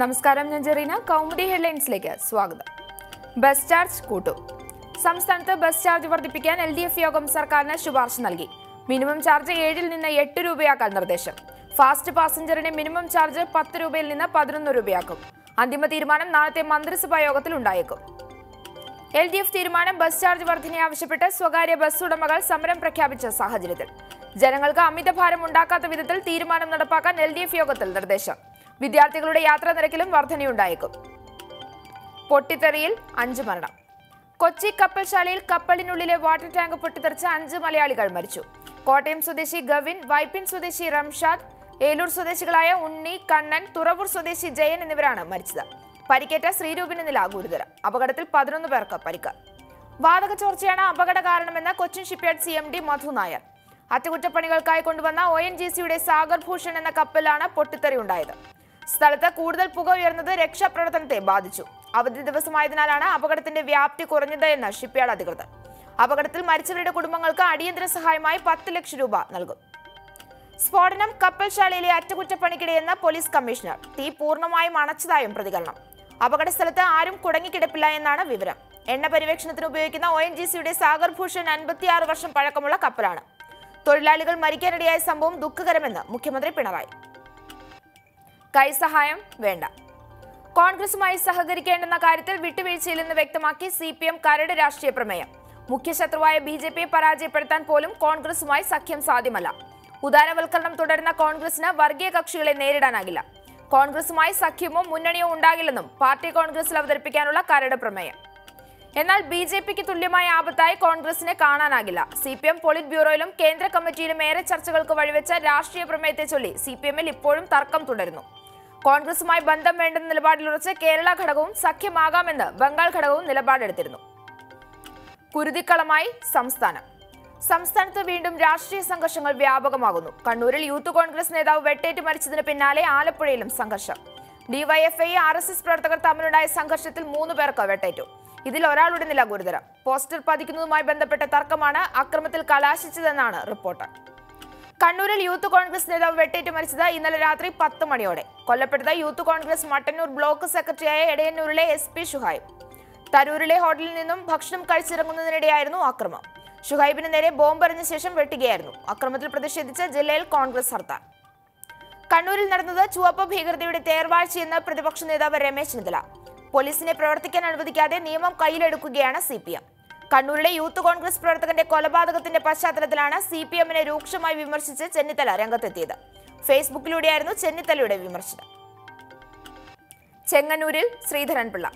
നമസ്കാരം ഞാൻ ജെറീന. കൗമുദി ഹെഡ്ലൈൻസിലേക്ക് സ്വാഗതം. ബസ് ചാർജ് കൂട്ടു. സംസ്ഥാനത്ത് ബസ് ചാർജ് വർദ്ധിപ്പിക്കാൻ എൽ ഡി എഫ് യോഗം സർക്കാരിന് ശുപാർശ നൽകി. മിനിമം ചാർജ് ഏഴിൽ നിന്ന് എട്ട് രൂപയാക്കാൻ നിർദ്ദേശം. ഫാസ്റ്റ് പാസഞ്ചറിന്റെ മിനിമം ചാർജ് പത്ത് രൂപയിൽ നിന്ന് പതിനൊന്ന് രൂപയാക്കും. അന്തിമ തീരുമാനം നാളത്തെ മന്ത്രിസഭാ യോഗത്തിൽ ഉണ്ടായേക്കും. എൽ ഡി എഫ് തീരുമാനം ബസ് ചാർജ് വർധന ആവശ്യപ്പെട്ട് സ്വകാര്യ ബസ് ഉടമകൾ സമരം പ്രഖ്യാപിച്ച സാഹചര്യത്തിൽ. ജനങ്ങൾക്ക് അമിതഭാരം ഉണ്ടാക്കാത്ത വിധത്തിൽ തീരുമാനം നടപ്പാക്കാൻ എൽ യോഗത്തിൽ നിർദ്ദേശം. വിദ്യാർത്ഥികളുടെ യാത്രാ നിരക്കിലും വർധനയുണ്ടായേക്കും. പൊട്ടിത്തെറിയിൽ അഞ്ച് മരണം. കൊച്ചി കപ്പൽശാലയിൽ കപ്പലിനുള്ളിലെ വാട്ടർ ടാങ്ക് പൊട്ടിത്തെറിച്ച് അഞ്ച് മലയാളികൾ മരിച്ചു. കോട്ടയം സ്വദേശി ഗവിൻ വൈപ്പിൻ സ്വദേശി റംഷാദ് ഏലൂർ സ്വദേശികളായ ഉണ്ണി കണ്ണൻ തുറവൂർ സ്വദേശി ജയൻ എന്നിവരാണ് മരിച്ചത്. പരിക്കേറ്റ ശ്രീരൂപിന് നില ഗുരുതരം. അപകടത്തിൽ പതിനൊന്ന് പേർക്ക് പരിക്ക്. വാതക ചോർച്ചയാണ് അപകട കാരണമെന്ന് Cochin shipyard C M D Madhu Nair. അറ്റകുറ്റപ്പണികൾക്കായി കൊണ്ടുവന്ന ഒ എൻ ജി സിയുടെ സാഗർ ഭൂഷൺ എന്ന കപ്പലാണ് പൊട്ടിത്തെറി ഉണ്ടായത്. സ്ഥലത്ത് കൂടുതൽ പുക ഉയർന്നത് രക്ഷാപ്രവർത്തനത്തെ ബാധിച്ചു. അവധി ദിവസമായതിനാലാണ് അപകടത്തിന്റെ വ്യാപ്തി കുറഞ്ഞത് എന്ന് ഷിപ്പ്യാർഡ് അധികൃതർ. അപകടത്തിൽ മരിച്ചവരുടെ കുടുംബങ്ങൾക്ക് അടിയന്തര സഹായമായി പത്ത് ലക്ഷം രൂപ നൽകും. സ്ഫോടനം കപ്പൽശാലയിലെ അറ്റകുറ്റപ്പണിക്കിടെയെന്ന് പോലീസ് കമ്മീഷണർ. തീ പൂർണമായും അണച്ചതായും പ്രതികരണം. അപകട സ്ഥലത്ത് ആരും കുടങ്ങിക്കിടപ്പില്ല എന്നാണ് വിവരം. എണ്ണ പരിവേക്ഷണത്തിന് ഉപയോഗിക്കുന്ന ഒ എൻ ജി സിയുടെ സാഗർ ഭൂഷൺ അൻപത്തിയാറ് വർഷം പഴക്കമുള്ള കപ്പലാണ്. തൊഴിലാളികൾ മരിക്കാനിടയായ സംഭവം ദുഃഖകരമെന്ന് മുഖ്യമന്ത്രി പിണറായി. കൈസഹായം വേണ്ട. കോൺഗ്രസുമായി സഹകരിക്കേണ്ടെന്ന കാര്യത്തിൽ വിട്ടുവീഴ്ചയില്ലെന്ന് വ്യക്തമാക്കി സി പി എം കരട് രാഷ്ട്രീയ പ്രമേയം. മുഖ്യശത്രുവായ ബി ജെ പിയെ പരാജയപ്പെടുത്താൻ പോലും കോൺഗ്രസുമായി സഖ്യം സാധ്യമല്ല. ഉദാരവൽക്കരണം തുടരുന്ന കോൺഗ്രസിന് വർഗീയ കക്ഷികളെ നേരിടാനാകില്ല. കോൺഗ്രസുമായി സഖ്യമോ മുന്നണിയോ ഉണ്ടാകില്ലെന്നും പാർട്ടി കോൺഗ്രസിൽ അവതരിപ്പിക്കാനുള്ള കരട് പ്രമേയം. എന്നാൽ ബി ജെ പിക്ക് തുല്യമായ ആപത്തായി കോൺഗ്രസിനെ കാണാനാകില്ല. സി പി എം പോളിറ്റ് ബ്യൂറോയിലും കേന്ദ്ര കമ്മിറ്റിയിലും ഏറെ ചർച്ചകൾക്ക് വഴിവെച്ച രാഷ്ട്രീയ പ്രമേയത്തെ ചൊല്ലി സി പി എമ്മിൽ ഇപ്പോഴും തർക്കം തുടരുന്നു. കോൺഗ്രസുമായി ബന്ധം വേണ്ടെന്ന നിലപാടിലുറച്ച് കേരള ഘടകവും സഖ്യമാകാമെന്ന് ബംഗാൾ ഘടകവും നിലപാടെടുത്തിരുന്നു. കുരുതിക്കളമായി സംസ്ഥാനം. സംസ്ഥാനത്ത് വീണ്ടും രാഷ്ട്രീയ സംഘർഷങ്ങൾ വ്യാപകമാകുന്നു. കണ്ണൂരിൽ യൂത്ത് കോൺഗ്രസ് നേതാവ് വെട്ടേറ്റ് മരിച്ചതിന് പിന്നാലെ ആലപ്പുഴയിലും സംഘർഷം. ഡിവൈഎഫ്ഐ ആർ എസ് എസ് പ്രവർത്തകർ തമ്മിലുണ്ടായ സംഘർഷത്തിൽ മൂന്ന് പേർക്ക് വെട്ടേറ്റു. ഇതിൽ ഒരാളുടെ നില ഗുരുതരം. പോസ്റ്റർ പതിക്കുന്നതുമായി ബന്ധപ്പെട്ട തർക്കമാണ് അക്രമത്തിൽ കലാശിച്ചതെന്നാണ് റിപ്പോർട്ട്. കണ്ണൂരിൽ യൂത്ത് കോൺഗ്രസ് നേതാവ് വെട്ടേറ്റ് മരിച്ചത് ഇന്നലെ രാത്രി പത്ത് മണിയോടെ. കൊല്ലപ്പെട്ടത് യൂത്ത് കോൺഗ്രസ് മട്ടന്നൂർ ബ്ലോക്ക് സെക്രട്ടറിയായ എടയന്നൂരിലെ എസ് പി ഷുഹൈബ്. തരൂരിലെ ഹോട്ടലിൽ നിന്നും ഭക്ഷണം കഴിച്ചിറങ്ങുന്നതിനിടെയായിരുന്നു ആക്രമം. ഷുഹൈബിന് നേരെ ബോംബെറിഞ്ഞ ശേഷം വെട്ടുകയായിരുന്നു. അക്രമത്തിൽ പ്രതിഷേധിച്ച് ജില്ലയിൽ കോൺഗ്രസ് ഹർത്താൽ. കണ്ണൂരിൽ നടന്നത് ചുവപ്പ് ഭീകരതയുടെ തേർവാഴ്ചയെന്ന് പ്രതിപക്ഷ നേതാവ് രമേശ് ചെന്നിത്തല. പോലീസിനെ പ്രവർത്തിക്കാൻ അനുവദിക്കാതെ നിയമം കയ്യിലെടുക്കുകയാണ് സി കണ്ണൂരിലെ യൂത്ത് കോൺഗ്രസ് പ്രവർത്തകന്റെ കൊലപാതകത്തിന്റെ പശ്ചാത്തലത്തിലാണ് സി പി എമ്മിനെ രൂക്ഷമായി വിമർശിച്ച് ചെന്നിത്തല രംഗത്തെത്തിയത്. ഫേസ്ബുക്കിലൂടെയായിരുന്നു ചെന്നിത്തലയുടെ വിമർശനം. ചെങ്ങന്നൂരിൽ ശ്രീധരൻപിള്ള.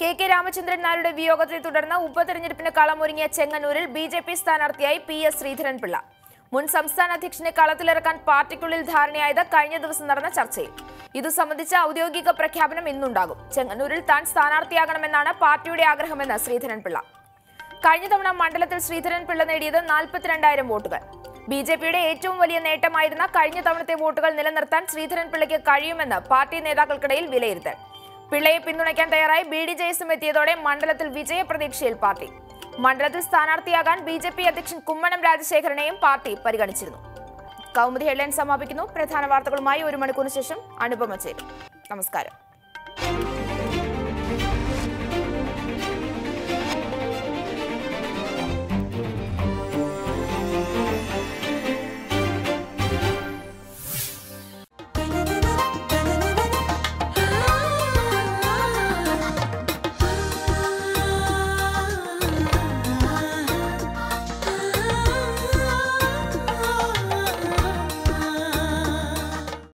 കെ കെ രാമചന്ദ്രൻ നായരുടെ വിയോഗത്തെ തുടർന്ന് ഉപതെരഞ്ഞെടുപ്പിന് കളമൊരുങ്ങിയ ചെങ്ങന്നൂരിൽ ബി ജെ പി സ്ഥാനാർത്ഥിയായി പി എസ് ശ്രീധരൻപിള്ള. മുൻ സംസ്ഥാന അധ്യക്ഷനെ കളത്തിലിറക്കാൻ പാർട്ടിക്കുള്ളിൽ ധാരണയായത് കഴിഞ്ഞ ദിവസം നടന്ന ചർച്ചയിൽ. ഇതു സംബന്ധിച്ച ഔദ്യോഗിക പ്രഖ്യാപനം ഇന്നുണ്ടാകും. ചെങ്ങന്നൂരിൽ താൻ സ്ഥാനാർത്ഥിയാകണമെന്നാണ് പാർട്ടിയുടെ ആഗ്രഹമെന്ന് ശ്രീധരൻപിള്ള. കഴിഞ്ഞ തവണ മണ്ഡലത്തിൽ ശ്രീധരൻ പിള്ള നേടിയത് നാൽപ്പത്തിരണ്ടായിരം വോട്ടുകൾ. ബി ജെ പിയുടെ ഏറ്റവും വലിയ നേട്ടമായിരുന്ന കഴിഞ്ഞ തവണത്തെ വോട്ടുകൾ നിലനിർത്താൻ ശ്രീധരൻ പിള്ളയ്ക്ക് കഴിയുമെന്ന് പാർട്ടി നേതാക്കൾക്കിടയിൽ വിലയിരുത്തൽ. പിള്ളയെ പിന്തുണയ്ക്കാൻ തയ്യാറായി ബി ഡി ജെ എസും എത്തിയതോടെ മണ്ഡലത്തിൽ വിജയപ്രതീക്ഷയിൽ പാർട്ടി. മണ്ഡലത്തിൽ സ്ഥാനാർത്ഥിയാകാൻ ബി ജെ പി അധ്യക്ഷൻ കുമ്മനം രാജശേഖരനെയും പാർട്ടി പരിഗണിച്ചിരുന്നു. കൗമുദി ഹെഡ്ലൈൻ സമാപിക്കുന്നു. പ്രധാന വാർത്തകളുമായി ഒരു മണിക്കൂറിന് ശേഷം അനുപമ ചേരും. നമസ്കാരം.